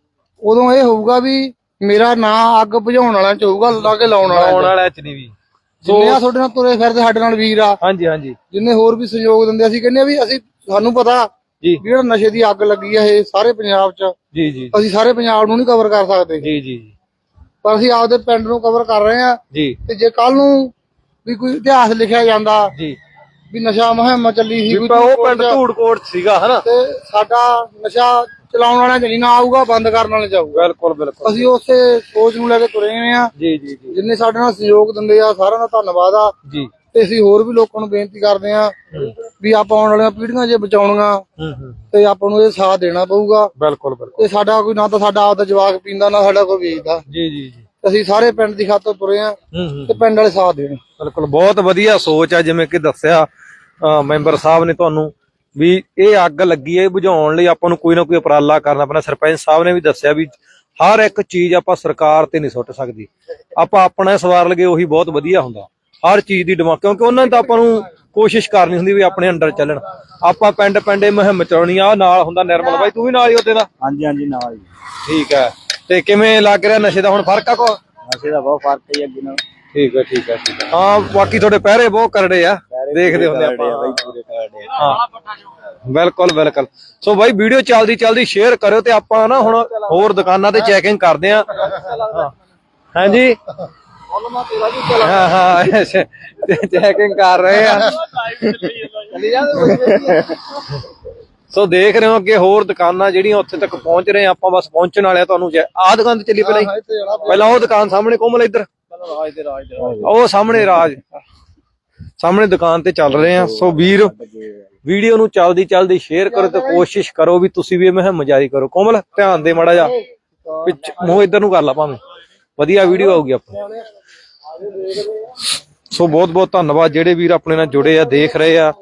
ਉਦੋਂ ਇਹ ਹੋਊਗਾ ਵੀ ਮੇਰਾ ਨਾਂ ਅੱਗ ਬੁਝਾਉਣ ਵਾਲਿਆਂ ਚ ਹੋਊਗਾ ਲਾ ਕੇ ਲਾਉਣ ਆਉਣ ਵਾਲਿਆਂ ਚ ਵਾਲਾ ਚ ਨਹੀਂ ਵੀ। ਜਿੰਨੇ ਆ ਤੁਹਾਡੇ ਨਾਲ ਤੁਰੇ ਫਿਰਦੇ ਸਾਡੇ ਨਾਲ ਵੀਰ ਆ। ਹਾਂਜੀ ਹਾਂਜੀ। ਜਿੰਨੇ ਹੋਰ ਵੀ ਸਹਿਯੋਗ ਦਿੰਦੇ ਅਸੀਂ ਕਹਿੰਦੇ ਆ ਵੀ ਅਸੀਂ ਸਾਨੂੰ ਪਤਾ ਜੀ। ਵੀ ਜਿਹੜਾ ਨਸ਼ੇ ਦੀ ਅੱਗ ਲੱਗੀ ਆ ਇਹ ਸਾਰੇ ਪੰਜਾਬ 'ਚ ਜੀ ਜੀ। ਅਸੀਂ ਸਾਰੇ ਪੰਜਾਬ ਨੂੰ ਨਹੀਂ ਕਵਰ ਕਰ ਸਕਦੇ। ਜੀ ਜੀ ਜੀ। ਪਰ ਅਸੀਂ ਆਪਦੇ ਪਿੰਡ ਨੂੰ ਕਵਰ ਕਰ ਰਹੇ ਆ। ਜੀ। ਤੇ ਜੇ ਕੱਲ ਨੂੰ ਵੀ ਕੋਈ ਇਤਿਹਾਸ ਲਿਖਿਆ ਜਾਂਦਾ ਜੀ। ਵੀ ਨਸ਼ਾ ਮੁਹਿੰਮ ਚੱਲੀ ਸੀ ਵੀ ਕੋਈ ਉਹ ਪਿੰਡ ਧੂੜਕੋਟ ਸੀਗਾ ਹਨਾ? ਤੇ ਸਾਡਾ ਨਸ਼ਾ ਚਲਾਉਣ ਵਾਲਿਆਂ ਚ ਨਹੀਂ ਨਾ ਆਊਗਾ ਬੰਦ ਕਰਨ ਵਾਲੇ ਚ ਆਊਗਾ ਬਿਲਕੁਲ ਬਿਲਕੁਲ। ਅਸੀਂ ਉਸੇ ਸੋਚ ਨੂੰ ਲੈ ਕੇ ਤੁਰੇ ਹੋਏ ਆ ਜੀ ਜੀ ਜੀ। ਜਿੰਨੇ ਸਾਡੇ ਨਾਲ ਸਹਿਯੋਗ ਦਿੰਦੇ ਆ ਸਾਰਿਆਂ ਦਾ ਧੰਨਵਾਦ ਆ। ਜੀ। ਤੇ ਅਸੀਂ ਹੋਰ ਵੀ ਲੋਕਾਂ ਨੂੰ ਬੇਨਤੀ ਕਰਦੇ ਆ ਵੀ ਆਪਾਂ ਆਉਣ ਵਾਲੀਆਂ ਪੀੜ੍ਹੀਆਂ ਜੇ ਬਚਾਉਣੀਆਂ ਤੇ ਆਪਾਂ ਨੂੰ ਇਹ ਸਾਥ ਦੇਣਾ ਪਊਗਾ। ਬਿਲਕੁਲ ਬਿਲਕੁਲ। ਤੇ ਸਾਡਾ ਕੋਈ ਨਾ ਤਾਂ ਸਾਡਾ ਆਪਦਾ ਜਵਾਕ ਪੀਂਦਾ ਨਾ ਸਾਡਾ ਕੋਈ ਵੇਚਦਾ। ਜੀ ਜੀ ਜੀ। ਅਸੀਂ ਸਾਰੇ ਪਿੰਡ ਦੀ ਖਾਤਰ ਤੁਰੇ ਆ ਤੇ ਪਿੰਡ ਵਾਲੇ ਸਾਥ ਦੇਣ। ਬਿਲਕੁਲ ਬਹੁਤ ਵਧੀਆ ਸੋਚ ਆ ਜਿਵੇਂ ਕਿ ਦੱਸਿਆ ਮੈਂਬਰ ਸਾਹਿਬ ਨੇ ਤੁਹਾਨੂੰ। ਵੀ ਇਹ ਅੱਗ ਲੱਗੀ ਹੈ ਬੁਝਾਉਣ ਲਈ ਆਪਾਂ ਨੂੰ ਕੋਈ ਨਾ ਕੋਈ ਉਪਰਾਲਾ ਕਰਨਾ ਪੈਣਾ। ਸਰਪੰਚ ਸਾਹਿਬ ਨੇ ਵੀ ਦੱਸਿਆ ਵੀ ਹਰ ਇੱਕ ਚੀਜ਼ ਆਪਾਂ ਸਰਕਾਰ ਤੇ ਨਹੀਂ ਸੁੱਟ ਸਕਦੀ। ਆਪਾਂ ਆਪਣਾ ਸਵਾਰ ਲਗੇ ਉਹੀ ਬਹੁਤ ਵਧੀਆ ਹੁੰਦਾ। ਹਰ ਚੀਜ਼ ਦੀ ਡਿਮਾਂਡ ਕਿਉਂਕਿ ਉਹਨਾਂ ਨੇ ਤਾਂ ਆਪਾਂ ਨੂੰ ਕੋਸ਼ਿਸ਼ ਕਰਨੀ ਹੁੰਦੀ ਵੀ ਆਪਣੇ ਅੰਡਰ ਚੱਲਣ। ਆਪਾਂ ਪਿੰਡ ਪਿੰਡੇ ਮੁਹਿੰਮ ਚਲਾਉਣੀ ਆ ਨਾਲ ਹੁੰਦਾ ਨਿਰਮਲ ਬਾਈ ਤੂੰ ਵੀ ਨਾਲ ਹੀ ਉਹਦੇ ਦਾ ਹਾਂਜੀ ਹਾਂਜੀ ਨਾਲ ਜੀ ਠੀਕ ਹੈ। ਤੇ ਕਿਵੇਂ ਲੱਗ ਰਿਹਾ ਨਸ਼ੇ ਦਾ ਹੁਣ ਫ਼ਰਕ ਆ ਕੋ ਨਸ਼ੇ ਦਾ ਬਹੁਤ ਫ਼ਰਕ ਹੈ ਅੱਗੇ ਨਾਲ। ਠੀਕ ਹੈ ਠੀਕ ਹੈ ਠੀਕ ਹੈ। ਹਾਂ ਬਾਕੀ ਤੁਹਾਡੇ ਪਹਿਰੇ ਬਹੁਤ ਕਰੜੇ ਆ। ਦੇਖਦੇ ਹੁੰਦੇ ਆਪਾਂ। ਬਾਈ ਪੂਰੇ ਕਰਦੇ ਹਾਂ। ਬਿਲਕੁਲ ਬਿਲਕੁਲ। ਸੋ ਬਾਈ ਵੀਡੀਓ ਚੱਲਦੀ ਚੱਲਦੀ ਸ਼ੇਅਰ ਕਰਿਓ ਤੇ ਆਪਾਂ ਨਾ ਹੁਣ ਹੋਰ ਦੁਕਾਨਾਂ ਤੇ ਚੈਕਿੰਗ ਕਰਦੇ ਆ ਹਾਂਜੀ ਹਾਂ ਹਾਂ। ਚੈਕਿੰਗ ਕਰ ਰਹੇ ਆ। ਸੋ ਦੇਖ ਰਹੇ ਹੋ ਕਿ ਹੋਰ ਦੁਕਾਨਾਂ ਜਿਹੜੀਆਂ ਉੱਥੇ ਤੱਕ ਪਹੁੰਚ ਰਹੇ ਆ ਆਪਾਂ ਬਸ ਪਹੁੰਚਣ ਵਾਲੇ ਆ ਤੁਹਾਨੂੰ ਆਹ ਦੁਕਾਨ ਤੇ ਚੱਲੀ ਪਹਿਲਾਂ ਪਹਿਲਾਂ ਉਹ ਦੁਕਾਨ ਸਾਹਮਣੇ ਕੋਮਲ ਇੱਧਰ। ਉਹ ਸਾਹਮਣੇ ਰਾਜ। ਸਾਹਮਣੇ ਦੁਕਾਨ ਤੇ ਚੱਲ ਰਹੇ ਆ। ਸੋ ਵੀਰ, ਵੀਡੀਓ ਨੂੰ ਚੱਲਦੀ ਚੱਲਦੀ ਸ਼ੇਅਰ ਕਰੋ ਤੇ ਕੋਸ਼ਿਸ਼ ਕਰੋ ਵੀ ਤੁਸੀਂ ਵੀ ਇਹ ਮੁਹਿੰਮ ਜਾਰੀ ਕਰੋ। ਕੋਮਲ, ਧਿਆਨ ਦੇ ਮੜਾ ਜਾ ਪਿੱਛ, ਮੂੰਹ ਇੱਧਰ ਨੂੰ ਕਰ ਲਾ ਭਾਵੇਂ। ਵਧੀਆ ਵੀਡੀਓ ਆਊਗੀ ਆਪਣੀ। ਸੋ ਬਹੁਤ ਬਹੁਤ ਧੰਨਵਾਦ। ਜਿਹੜੇ ਵੀਰ ਆਪਣੇ ਨਾਲ ਜੁੜੇ ਆ, ਦੇਖ ਰਹੇ ਆ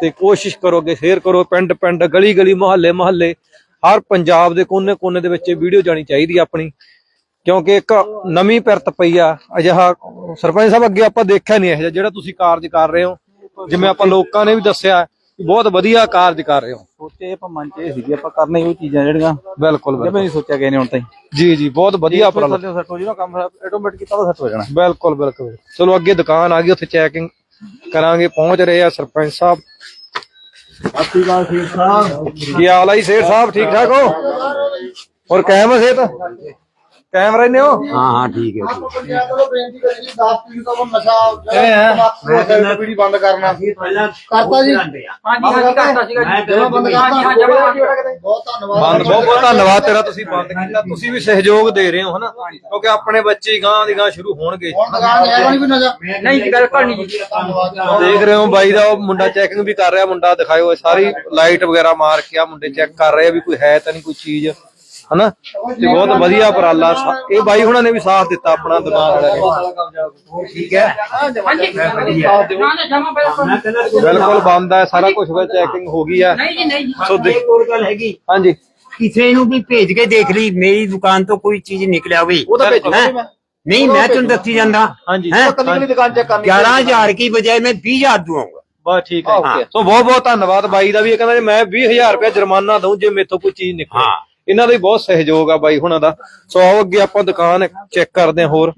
ਤੇ ਕੋਸ਼ਿਸ਼ ਕਰੋ ਅੱਗੇ ਸ਼ੇਅਰ ਕਰੋ। ਪਿੰਡ ਪਿੰਡ, ਗਲੀ ਗਲੀ, ਮੁਹੱਲੇ ਮੁਹੱਲੇ। ਹਰ ਪੰਜਾਬ ਦੇ ਕੋਨੇ ਕੋਨੇ ਦੇ ਵਿੱਚ ਵੀਡੀਓ ਜਾਣੀ ਚਾਹੀਦੀ ਆਪਣੀ। ਕਿਉਂਕਿ ਇੱਕ ਨਵੀਂ ਪਿਰਤ ਪਈ ਆ ਅਜਿਹਾ ਸਰਪੰਚ ਸਾਹਿਬ ਅੱਗੇ ਆਪਾਂ ਦੇਖਿਆ ਨਹੀਂ ਇਹ ਜਿਹਾ ਜਿਹੜਾ ਤੁਸੀਂ ਕਾਰਜ ਕਰ ਰਹੇ ਹੋ। ਜਿਵੇਂ ਆਪਾਂ ਲੋਕਾਂ ਨੇ ਵੀ ਦੱਸਿਆ ਬਹੁਤ ਵਧੀਆ ਕਾਰਜ ਕਰ ਰਹੇ ਹੋ। ਸੋਚੇ ਆਪਾਂ ਮਨ ਚ ਇਹ ਸੀਗੀ ਆਪਾਂ ਕਰਨਾ ਹੀ ਉਹ ਚੀਜ਼ਾਂ ਜਿਹੜੀਆਂ। ਬਿਲਕੁਲ ਜਿਵੇਂ ਬਿਲਕੁਲ। ਨਹੀਂ ਸੋਚਿਆ ਗਏ ਨੇ ਹੁਣ ਤਾਈਂ। ਜੀ ਜੀ ਬਹੁਤ ਵਧੀਆ ਉਪਰਾਲਾ ਥੱਲੇ ਸੈੱਟ ਹੋ ਜੀ ਨਾ ਕੰਮ ਆਟੋਮੈਟਿਕ ਕੀਤਾ ਤਾਂ ਸੈੱਟ ਹੋ ਜਾਣਾ। ਬਿਲਕੁਲ ਬਿਲਕੁਲ। ਚਲੋ ਅੱਗੇ ਦੁਕਾਨ ਆ ਗਈ ਉੱਥੇ ਚੈਕਿੰਗ ਕਰਾਂਗੇ ਪਹੁੰਚ ਰਹੇ ਆ ਸਰਪੰਚ ਸਾਹਿਬ। ਸਤਿ ਗੱਲ ਸਿੰਘ ਸਾਹਿਬ। ਕੀ ਹਾਲ ਆ ਜੀ ਸੇਠ ਸਾਹਿਬ ਠੀਕ ਠਾਕ ਹੋ? ਹੋਰ ਕਾਇਮ ਆ ਸਿਹਤ? ਕਾਇਮ ਰਹਿੰਦੇ ਹੋ? ਹਾਂ ਹਾਂ ਠੀਕ ਹੈ ਜੀ ਪੰਜਾਹ ਕੋਲੋਂ ਬੇਨਤੀ ਕਰੀ ਜੀ 10 ਤਰੀਕ ਤੋਂ ਨਸ਼ਾ ਐ ਆ। ਮੈਂ ਸਿਗਰਟ ਬੀੜੀ ਬੰਦ ਕਰਨਾ ਕਰਤਾ ਜੀ। ਹਾਂਜੀ ਹਾਂਜੀ ਕਰਤਾ ਸੀਗਾ ਜੀ। ਜਮਾ ਬੰਦ ਕਰਤਾ ਹਾਂਜੀ, ਹਾਂਜੀ, ਬਹੁਤ ਧੰਨਵਾਦ। ਬੰਦ ਬਹੁਤ ਬਹੁਤ ਧੰਨਵਾਦ ਤੇਰਾ ਤੁਸੀਂ ਬੰਦ ਕੀਤਾ। ਤੁਸੀਂ ਵੀ ਸਹਿਯੋਗ ਦੇ ਰਹੇ ਹੋ ਹਨਾ? ਕਿਉਂਕਿ ਆਪਣੇ ਬੱਚੇ ਗਾਂ ਦੀ ਗਾਂ ਸ਼ੁਰੂ ਹੋਣਗੇ। ਹੁਣ ਦੁਕਾਨ ਹੈ ਕੋਈ ਵੀ ਨਸ਼ਾ। ਨਹੀਂ ਜੀ ਗੱਲ ਕਰਨੀ ਜੀ। ਧੰਨਵਾਦ। ਦੇਖ ਰਹੇ ਹੋ ਬਾਈ ਦਾ ਉਹ ਮੁੰਡਾ ਚੈਕਿੰਗ ਵੀ ਕਰ ਰਿਹਾ ਮੁੰਡਾ ਦਿਖਾਇਓ ਇਹ ਸਾਰੀ ਲਾਈਟ ਵਗੈਰਾ ਮਾਰ ਕੇ ਆ ਮੁੰਡੇ ਚੈੱਕ ਕਰ ਰਹੇ ਆ ਵੀ ਕੋਈ ਹੈ ਤਾਂ ਨਹੀਂ ਕੋਈ ਚੀਜ਼। ਹਨਾ? ਤੇ ਬਹੁਤ ਵਧੀਆ ਉਪਰਾਲਾ ਇਹ ਬਾਈ ਹੁਣਾਂ ਨੇ ਵੀ ਸਾਥ ਦਿੱਤਾ ਆਪਣਾ ਦਿਮਾਗ ਦਾ ਠੀਕ ਹੈ? ਬਿਲਕੁਲ ਬੰਦ ਹੈ ਸਾਰਾ ਕੁਝ ਵਿੱਚ ਚੈਕਿੰਗ ਹੋ ਗਈ ਹੈ। ਸੋ ਦੇਖ ਹੋਰ ਗੱਲ ਹੈਗੀ। ਹਾਂਜੀ। ਕਿਸੇ ਨੂੰ ਵੀ ਭੇਜ ਕੇ ਦੇਖ ਲਈ ਮੇਰੀ ਦੁਕਾਨ ਤੋਂ ਕੋਈ ਚੀਜ਼ ਨਿਕਲਿਆ ਹੋਵੇ। ਉਹ ਨਹੀਂ ਮੈਂ ਤੁਹਾਨੂੰ ਦੱਸੀ ਜਾਂਦਾ। ਹਾਂਜੀ ਕੱਲੀ ਕੱਲੀ ਦੁਕਾਨ ਚੈੱਕ ਕਰਨੀ 11000 ਕੀ ਬਜਾਏ ਮੈਂ 20000 ਦਵਾਂਗਾ ਬਸ ਠੀਕ ਹੈ। ਸੋ ਬਹੁਤ ਬਹੁਤ ਧੰਨਵਾਦ ਬਾਈ ਦਾ ਵੀ। ਇਹ ਕਹਿੰਦਾ ਜੇ ਮੈਂ 20000 ਰੁਪਏ ਜੁਰਮਾਨਾ ਦਊਂ ਜੇ ਮੇਥੋਂ ਕੋਈ ਚੀਜ਼ ਨਿਕਲੇ। ਇਹਨਾਂ ਦਾ ਵੀ ਬਹੁਤ ਸਹਿਯੋਗ ਆ ਬਾਈ ਹੁਣਾਂ ਦਾ। ਸੋ ਆਓ ਅੱਗੇ ਆਪਾਂ ਦੁਕਾਨ ਚੈੱਕ ਕਰਦੇ ਹਾਂ ਹੋਰ।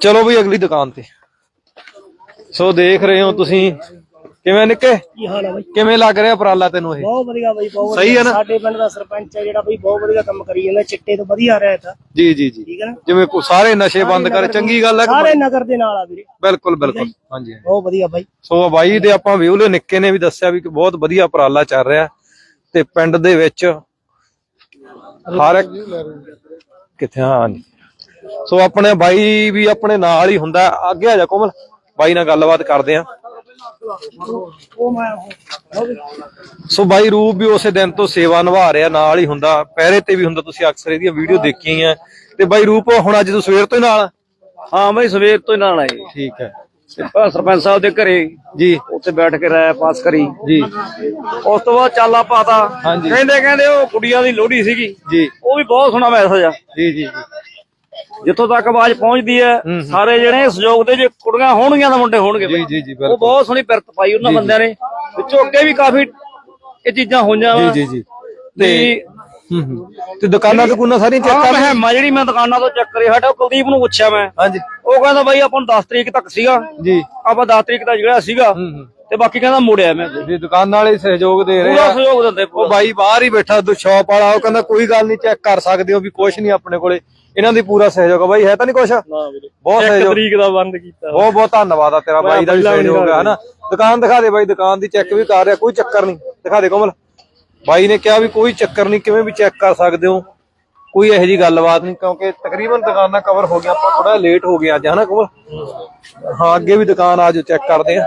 ਚਲੋ ਵੀ ਅਗਲੀ ਦੁਕਾਨ ਤੇ। ਸੋ ਦੇਖ ਰਹੇ ਹੋ ਤੁਸੀਂ। ਕਿਵੇਂ ਨਿੱਕੇ? ਕੀ ਹਾਲ ਹੈ ਬਾਈ? ਕਿਵੇਂ ਲੱਗ ਰਿਹਾ ਉਪਰਾਲਾ ਤੈਨੂੰ ਇਹ? ਬਹੁਤ ਵਧੀਆ ਬਾਈ ਬਹੁਤ ਸਹੀ ਹੈ ਨਾ? ਸਾਡੇ ਪਿੰਡ ਦਾ ਸਰਪੰਚ ਹੈ ਜਿਹੜਾ ਬਾਈ ਬਹੁਤ ਵਧੀਆ ਕੰਮ ਕਰੀ ਜਾਂਦਾ। ਚਿੱਟੇ ਤੋਂ ਵਧੀਆ ਰਿਹਾ ਤਾਂ। ਜੀ ਜੀ ਜੀ। ਠੀਕ ਹੈ ਨਾ? ਜਿਵੇਂ ਕੋ- ਸਾਰੇ ਨਸ਼ੇ ਬੰਦ ਕਰ ਚੰਗੀ ਗੱਲ ਹੈ ਸਾਰੇ ਨਗਰ ਦੇ ਨਾਲ ਆ ਵੀਰੇ। ਬਿਲਕੁਲ ਬਿਲਕੁਲ। ਹਾਂਜੀ ਬਹੁਤ ਵਧੀਆ ਬਾਈ। ਸੋ ਬਾਈ ਦੇ ਆਪਾਂ ਵਿਊਲੇ ਨਿੱਕੇ ਨੇ ਵੀ ਦੱਸਿਆ ਵੀ ਬਹੁਤ ਵਧੀਆ ਉਪਰਾਲਾ ਚੱਲ ਰਿਹਾ। ਤੇ ਪਿੰਡ ਦੇ ਵਿੱਚ ਹਰ ਇੱਕ ਕਿੱਥੇ ਹਾਂ। ਸੋ ਆਪਣੇ ਬਾਈ ਵੀ ਆਪਣੇ ਨਾਲ ਹੀ ਹੁੰਦਾ। ਅੱਗੇ ਆ ਜਾ ਕੋਮਲ। ਬਾਈ ਨਾਲ ਗੱਲਬਾਤ ਕਰਦੇ ਆ। ਉਹ ਮੈਂ ਸੋ ਬਾਈ ਰੂਪ ਵੀ ਉਸੇ ਦਿਨ ਤੋਂ ਸੇਵਾ ਨਿਭਾ ਰਿਹਾ ਨਾਲ ਹੀ ਹੁੰਦਾ। ਪਹਿਰੇ ਤੇ ਵੀ ਹੁੰਦਾ। ਤੁਸੀਂ ਅਕਸਰ ਇਹਦੀਆਂ ਵੀਡੀਓ ਦੇਖੀਆਂ ਤੇ ਬਾਈ ਰੂਪ ਹੁਣ ਅੱਜ ਤੋਂ ਸਵੇਰ ਤੋਂ ਹੀ ਨਾਲ ਆ? ਹਾਂ ਬਈ ਸਵੇਰ ਤੋਂ ਹੀ ਨਾਲ ਆਏ। ਠੀਕ ਹੈ। ਸਰਪੰਚ ਸਾਹਿਬ ਦੇ ਘਰੇ ਜੀ। ਉੱਥੇ ਬੈਠ ਕੇ ਰਾਇ ਪਾਸ ਕਰੀ। ਜੀ। ਉਸ ਤੋਂ ਬਾਅਦ ਚਾਲਾ ਪਾਤਾ। ਹਾਂਜੀ। ਕਹਿੰਦੇ ਕਹਿੰਦੇ ਉਹ ਕੁੜੀਆਂ ਦੀ ਲੋਹੜੀ ਸੀਗੀ। ਜੀ। ਉਹ ਵੀ ਬਹੁਤ ਸੋਹਣਾ ਮੈਸੇਜ ਆ। ਜੀ ਜੀ ਜਿੱਥੋਂ ਤੱਕ ਆਵਾਜ਼ ਪਹੁੰਚਦੀ ਹੈ। ਸਾਰੇ ਜਿਹੜੇ ਸਹਿਯੋਗ ਦੇ ਜੇ ਕੁੜੀਆਂ ਹੋਣਗੀਆਂ ਤਾਂ ਮੁੰਡੇ ਹੋਣਗੇ ਜੀ ਜੀ ਜੀ ਉਹ ਬਹੁਤ ਸੋਹਣੀ ਪਿਰਤ ਪਾਈ ਉਹਨਾਂ ਬੰਦਿਆਂ ਨੇ। ਵਿੱਚੋਂ ਅੱਗੇ ਵੀ ਕਾਫੀ ਇਹ ਚੀਜ਼ਾਂ ਹੋਈਆਂ ਵਾ। ਜੀ ਜੀ। ਜੀ ਤੇ ਹੂੰ ਹੂੰ। ਤੇ ਦੁਕਾਨਾਂ ਤੇ ਕੋਨਾ ਸਾਰੀਆਂ ਚੈੱਕ ਕਰ ਮਹਿਮਾ ਜਿਹੜੀ ਮੈਂ ਦੁਕਾਨਾਂ ਤੋਂ ਚੱਕ ਰਹੀ ਸਾਡਾ ਕੁਲਦੀਪ ਨੂੰ ਪੁੱਛਿਆ ਮੈਂ। ਹਾਂਜੀ। ਉਹ ਕਹਿੰਦਾ ਬਾਈ ਆਪਾਂ ਨੂੰ 10 ਤਰੀਕ ਤੱਕ ਸੀਗਾ। ਜੀ। ਆਪਾਂ 10 ਤਰੀਕ ਦਾ ਜਿਹੜਾ ਸੀਗਾ। ਹੂੰ ਹੂੰ। ਤੇ ਬਾਕੀ ਕਹਿੰਦਾ ਮੁੜਿਆ ਮੈਂ। ਜੀ ਦੁਕਾਨ ਵਾਲੇ ਸਹਿਯੋਗ ਦੇ ਰਹੇ ਪੂਰਾ ਆ। ਸਹਿਯੋਗ ਦਿੰਦੇ ਉਹ ਬਾਈ ਬਾਹਰ ਹੀ ਬੈਠਾ ਦੋ ਸ਼ਾਪ ਵਾਲਾ ਉਹ ਕਹਿੰਦਾ ਕੋਈ ਗੱਲ ਨਹੀਂ ਚੈੱਕ ਕਰ ਸਕਦੇ ਹੋ ਵੀ ਕੁਝ ਨਹੀਂ ਆਪਣੇ ਕੋਲੇ। ਇਹਨਾਂ ਦੀ ਪੂਰਾ ਸਹਿਯੋਗ ਆ। ਬਾਈ ਹੈ ਤਾਂ ਨਹੀਂ ਕੁਛ? ਬਹੁਤ ਸਹਿਯੋਗ। ਤਰੀਕ ਦਾ ਬੰਦ ਕੀਤਾ। ਬਹੁਤ ਬਹੁਤ ਧੰਨਵਾਦ ਆ ਤੇਰਾ ਬਾਈ ਦਾ ਵੀ ਸਹਿਯੋਗ ਹੈ ਹਨਾ। ਦੁਕਾਨ ਦਿਖਾ ਦੇ ਬਾਈ ਦੁਕਾਨ ਦੀ ਚੈੱਕ ਵੀ ਕਰ ਰਿਹਾ ਕੋਈ ਚੱਕਰ ਨਹੀਂ। ਦਿਖਾ ਦੇ ਕੋਮਲ। ਬਾਈ ਨੇ ਕਿਹਾ ਵੀ ਕੋਈ ਚੱਕਰ ਨਹੀਂ, ਕਿਵੇਂ ਵੀ ਚੈੱਕ ਕਰ ਸਕਦੇ ਹੋ। ਕੋਈ ਇਹੋ ਜੀ ਗੱਲਬਾਤ ਨਹੀਂ, ਕਿਉਂਕਿ ਤਕਰੀਬਨ ਦੁਕਾਨਾਂ ਕਵਰ ਹੋ ਗਈਆਂ, ਆਪਾਂ ਥੋੜਾ ਲੇਟ ਹੋ ਗਏ ਅੱਜ, ਹਨਾ ਕੋਮਲ? ਹਾਂ, ਅੱਗੇ ਵੀ ਦੁਕਾਨ ਆ ਚੈੱਕ ਕਰਦੇ ਆ।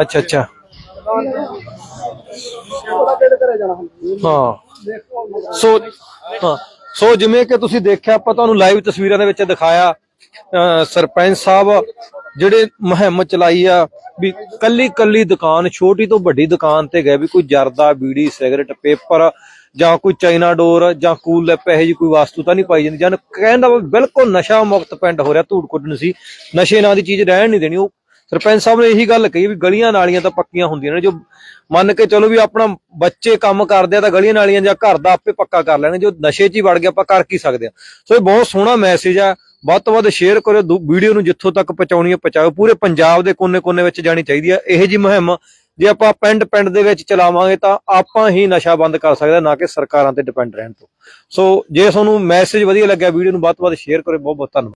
ਅੱਛਾ ਅੱਛਾ। ਹਾਂ। ਸੋ ਹਾਂ। ਸੋ ਜਿਵੇਂ ਕਿ ਤੁਸੀਂ ਦੇਖਿਆ, ਆਪਾਂ ਤੁਹਾਨੂੰ ਲਾਈਵ ਤਸਵੀਰਾਂ ਦੇ ਵਿੱਚ ਦਿਖਾਇਆ ਸਰਪੰਚ ਸਾਹਿਬ ਜਿਹੜੇ ਮੁਹਿੰਮ ਚਲਾਈ ਆ, ਵੀ ਕੱਲੀ ਕੱਲੀ ਦੁਕਾਨ, ਛੋਟੀ ਤੋਂ ਵੱਡੀ ਦੁਕਾਨ ਤੇ ਗਏ ਵੀ ਕੋਈ ਜਰਦਾ, ਬੀੜੀ, ਸਿਗਰਟ, ਪੇਪਰ ਜਾਂ ਕੋਈ ਚਾਈਨਾ ਡੋਰ ਜਾਂ ਕੂਲ ਲੈਪ ਇਹੋ ਜੀ ਕੋਈ ਵਸਤੂ ਤਾਂ ਨਹੀਂ ਪਾਈ ਜਾਂਦੀ। ਜਾਂ ਕਹਿੰਦਾ ਵਾ ਬਿਲਕੁਲ ਨਸ਼ਾ ਮੁਕਤ ਪਿੰਡ ਹੋ ਰਿਹਾ ਧੂੜਕੁੱਟ ਨੂੰ ਸੀ। ਨਸ਼ੇ ਨਾਂ ਦੀ ਚੀਜ਼ ਰਹਿਣ ਨਹੀਂ ਦੇਣੀ, ਉਹ ਸਰਪੰਚ ਸਾਹਿਬ ਨੇ ਇਹੀ ਗੱਲ ਕਹੀ ਵੀ ਗਲੀਆਂ ਨਾਲੀਆਂ ਤਾਂ ਪੱਕੀਆਂ ਹੁੰਦੀਆਂ ਨੇ, ਜੋ ਮੰਨ ਕੇ ਚਲੋ ਵੀ ਆਪਣਾ ਬੱਚੇ ਕੰਮ ਕਰਦੇ ਆ ਤਾਂ ਗਲੀਆਂ ਨਾਲੀਆਂ ਜਾਂ ਘਰ ਦਾ ਆਪੇ ਪੱਕਾ ਕਰ ਲੈਣਗੇ, ਜੋ ਨਸ਼ੇ 'ਚ ਹੀ ਵੜ ਗਿਆ ਆਪਾਂ ਕਰ ਕੀ ਸਕਦੇ ਆ। ਸੋ ਇਹ ਬਹੁਤ ਸੋਹਣਾ ਮੈਸੇਜ ਆ, ਵੱਧ ਤੋਂ ਵੱਧ ਸ਼ੇਅਰ ਕਰੋ ਵੀਡੀਓ ਨੂੰ ਜਿੱਥੋਂ ਤੱਕ ਪਹੁੰਚਾਉਣੀ ਹੈ ਪਹੁੰਚਾਓ, ਪੂਰੇ ਪੰਜਾਬ ਦੇ ਕੋਨੇ-ਕੋਨੇ ਵਿੱਚ ਜਾਣੀ ਚਾਹੀਦੀ ਆ, ਇਹੋ ਜੀ ਮੁਹਿੰਮ, ਜੇ ਆਪਾਂ ਪਿੰਡ ਪਿੰਡ ਦੇ ਵਿੱਚ ਚਲਾਵਾਂਗੇ ਤਾਂ ਆਪਾਂ ਹੀ ਨਸ਼ਾ ਬੰਦ ਕਰ ਸਕਦੇ ਨਾ ਕਿ ਸਰਕਾਰਾਂ ਤੇ ਡਿਪੈਂਡ ਰਹਿਣ ਤੋਂ। ਸੋ ਜੇ ਤੁਹਾਨੂੰ ਮੈਸੇਜ ਵਧੀਆ ਲੱਗਿਆ, ਵੀਡੀਓ ਨੂੰ ਵੱਧ ਤੋਂ ਵੱਧ ਸ਼ੇਅਰ ਕਰਿਓ ਬਹੁਤ ਬਹੁਤ ਧੰਨਵਾਦ।